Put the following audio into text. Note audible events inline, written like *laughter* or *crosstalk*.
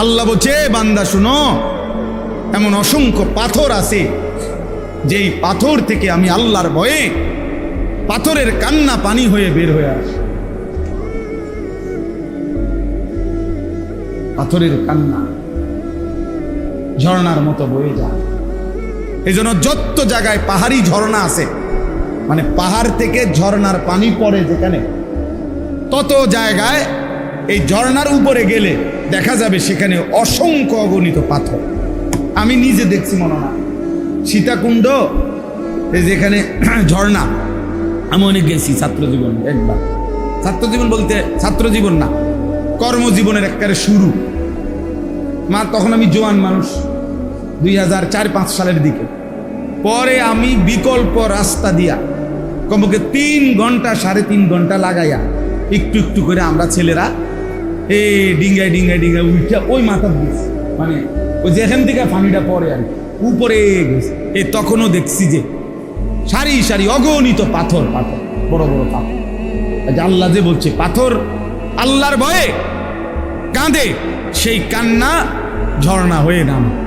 আল্লাহ বলছে বান্দা, শুনো, এমন অসংখ্য পাথর আছে, যেই পাথর থেকে আমি আল্লাহর ভয়ে পাথরের কান্না পানি হয়ে বের হয়ে আসে। পাথরের কান্না ঝর্ণার মতো বয়ে যায়। এই জন্য যত জায়গায় পাহাড়ি ঝর্ণা আছে মানে পাহাড় থেকে ঝর্ণার পানি পড়ে যেখানে, তত জায়গায় এই ঝর্ণার উপরে গেলে দেখা যাবে সেখানে অসংখ্য অগণিত পাথর। আমি নিজে দেখছি মনে না সীতাকুণ্ড যেখানে *clears throat* ঝর্ণা। আমি অনেক গেছি ছাত্র জীবন একবার। ছাত্র জীবন বলতে ছাত্র জীবন না, কর্মজীবনের একবারে শুরু। মা, তখন আমি জোয়ান মানুষ, দুই হাজার চার পাঁচ সালের দিকে। পরে আমি বিকল্প রাস্তা দিয়া কমপক্ষে তিন ঘণ্টা সাড়ে তিন ঘণ্টা লাগাইয়া একটু একটু করে আমরা ছেলেরা এ ডিঙ্গায় ডিঙ্গায় ডিঙ্গায় উঠে ওই মাথা দিয়েছে মানে ওই যেখান থেকে পানিটা পড়ে আর উপরে গেছে। এ তখনও দেখছি যে সারি সারি অগণিত পাথর পাথর, বড় বড় পাথর। আল্লাহ যে বলছে, পাথর আল্লাহর ভয়ে কাঁদে, সেই কান্না ঝর্ণা হয়ে নামে।